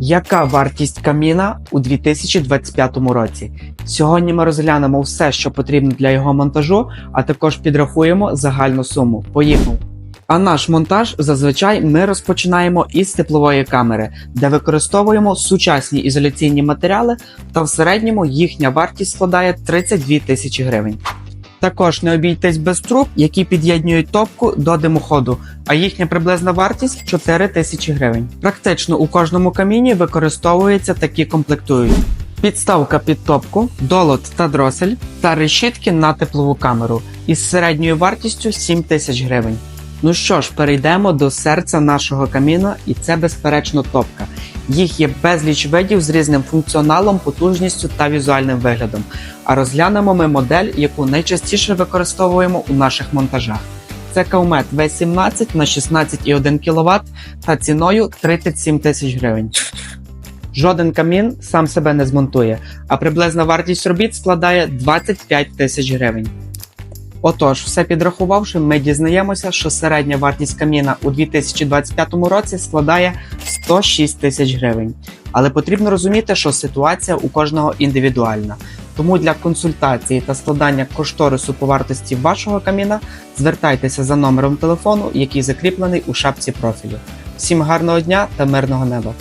Яка вартість каміна у 2025 році? Сьогодні ми розглянемо все, що потрібно для його монтажу, а також підрахуємо загальну суму. Поїхали! А наш монтаж зазвичай ми розпочинаємо із теплової камери, де використовуємо сучасні ізоляційні матеріали, та в середньому їхня вартість складає 32 тисячі гривень. Також не обійтись без труб, які під'єднують топку до димоходу, а їхня приблизна вартість 4 тисячі гривень. Практично у кожному каміні використовуються такі комплектуючі. Підставка під топку, долот та дросель та решітки на теплову камеру із середньою вартістю 7 тисяч гривень. Ну що ж, перейдемо до серця нашого каміна, і це безперечно топка. Їх є безліч видів з різним функціоналом, потужністю та візуальним виглядом. А розглянемо ми модель, яку найчастіше використовуємо у наших монтажах. Це Каумет V17 на 16,1 кВт та ціною 37 тисяч гривень. Жоден камін сам себе не змонтує, а приблизна вартість робіт складає 25 тисяч гривень. Отож, все підрахувавши, ми дізнаємося, що середня вартість каміна у 2025 році складає 106 тисяч гривень. Але потрібно розуміти, що ситуація у кожного індивідуальна. Тому для консультації та складання кошторису по вартості вашого каміна звертайтеся за номером телефону, який закріплений у шапці профілю. Всім гарного дня та мирного неба!